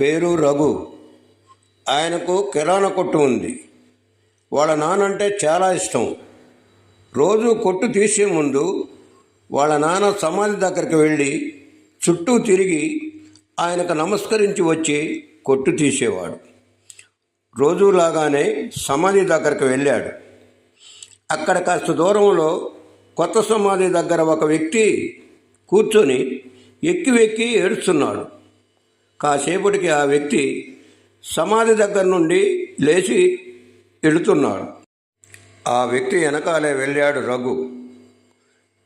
పేరు రఘు. ఆయనకు కిరాణా కొట్టు ఉంది. వాళ్ళ నాన్నంటే చాలా ఇష్టం. రోజు కొట్టు తీసే ముందు వాళ్ళ నాన్న సమాధి దగ్గరికి వెళ్ళి చుట్టూ తిరిగి ఆయనకు నమస్కరించి వచ్చి కొట్టు తీసేవాడు. రోజులాగానే సమాధి దగ్గరికి వెళ్ళాడు. అక్కడ కాస్త దూరంలో కొత్త సమాధి దగ్గర ఒక వ్యక్తి కూర్చొని ఎక్కి వెక్కి ఏడుస్తున్నాడు. కాసేపటికి ఆ వ్యక్తి సమాధి దగ్గర నుండి లేచి ఎడుతున్నాడు. ఆ వ్యక్తి వెనకాలే వెళ్ళాడు రఘు.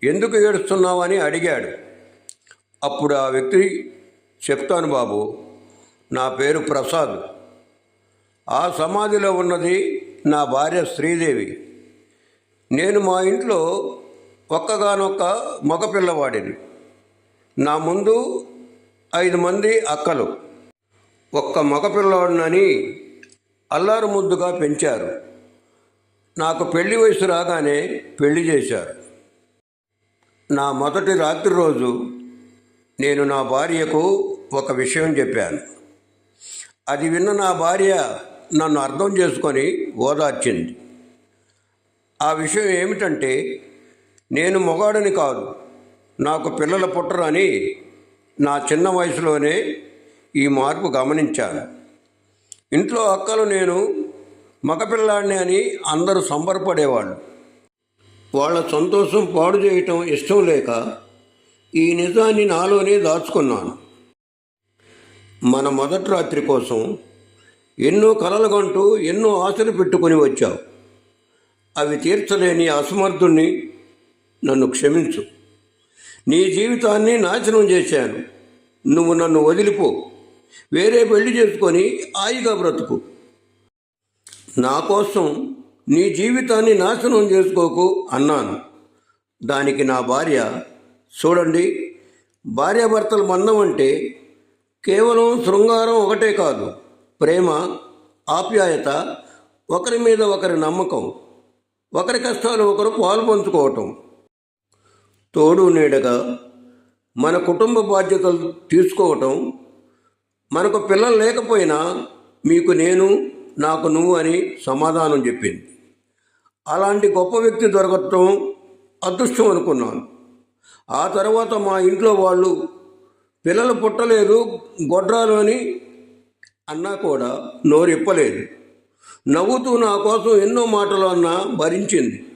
ఎందుకు ఏడుస్తున్నావని అడిగాడు. అప్పుడు ఆ వ్యక్తి చెప్తాను బాబు నా పేరు ప్రసాద్. ఆ సమాధిలో ఉన్నది నా భార్య శ్రీదేవి. నేను మా ఇంట్లో ఒక్కగానొక్క మగపిల్లవాడిని. నా ముందు ఐదు మంది అక్కలు. ఒక్క మగపిల్లవాడినని అల్లారు ముద్దుగా పెంచారు. నాకు పెళ్ళి వయసు రాగానే పెళ్ళి చేశారు. నా మొదటి రాత్రి రోజు నేను నా భార్యకు ఒక విషయం చెప్పాను. అది విన్న నా భార్య నన్ను అర్థం చేసుకొని ఓదార్చింది. ఆ విషయం ఏమిటంటే నేను మొగాడని కాదు నాకు పిల్లలు పుట్టరని నా చిన్న వయసులోనే ఈ మార్పు గమనించాను. ఇంట్లో అక్కలు నేను మగపిల్లాడిని అని అందరూ సంబరపడేవాళ్ళు. వాళ్ళ సంతోషం పాడు చేయటం ఇష్టం లేక ఈ నిజాన్ని నాలోనే దాచుకున్నాను. మన మొదటి రాత్రి కోసం ఎన్నో కలలుగంటూ ఎన్నో ఆశలు పెట్టుకొని వచ్చావు. అవి తీర్చలేని అసమర్థుణ్ణి నన్ను క్షమించు. నీ జీవితాన్ని నాశనం చేశాను. నువ్వు నన్ను వదిలిపో. వేరే పెళ్ళి చేసుకొని హాయిగా బ్రతుకు. నా కోసం నీ జీవితాన్ని నాశనం చేసుకోకు అన్నాను. దానికి నా భార్య చూడండి భార్యాభర్తల బంధం అంటే కేవలం శృంగారం ఒకటే కాదు ప్రేమ ఆప్యాయత ఒకరి మీద ఒకరి నమ్మకం ఒకరి కష్టాలు ఒకరు పాలు పంచుకోవటం. తోడు నీడగా మన కుటుంబ బాధ్యతలు తీసుకోవటం మనకు పిల్లలు లేకపోయినా మీకు నేను నాకు నువ్వు అని సమాధానం చెప్పింది. అలాంటి గొప్ప వ్యక్తి దొరకటం అదృష్టం అనుకున్నాను. ఆ తర్వాత మా ఇంట్లో వాళ్ళు పిల్లలు పుట్టలేదు గొడ్రాలు అని అన్నా కూడా నోరిప్పలేదు. నవ్వుతూ నా కోసం ఎన్నో మాటలు అన్నా భరించింది.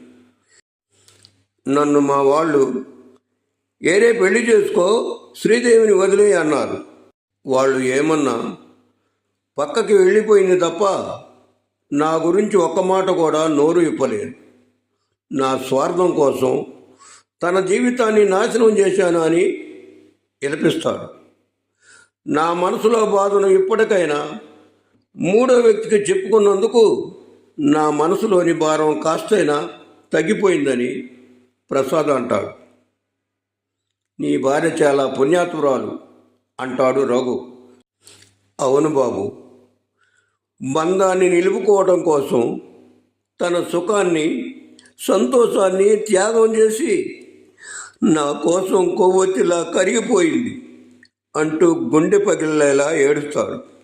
నన్ను మా వాళ్ళు ఏరే పెళ్ళి చేసుకో శ్రీదేవిని వదిలే అన్నారు. వాళ్ళు ఏమన్నా పక్కకి వెళ్ళిపోయింది తప్ప నా గురించి ఒక్క మాట కూడా నోరు ఇప్పలేదు నా స్వార్థం కోసం తన జీవితాన్ని నాశనం చేశాను అని విలపిస్తాడు. నా మనసులో బాధను ఇప్పటికైనా మూడో వ్యక్తికి చెప్పుకున్నందుకు నా మనసులోని భారం కాస్తైనా తగ్గిపోయిందని ప్రసాద్ అంటాడు. నీ భార్య చాలా పుణ్యాతురాలు అంటాడు రఘు. అవును బాబు. బంధాన్ని నిలుపుకోవడం కోసం తన సుఖాన్ని సంతోషాన్ని త్యాగం చేసి నా కోసం కొవ్వొత్తిలా కరిగిపోయింది అంటూ గుండె పగిలేలా ఏడుస్తాడు.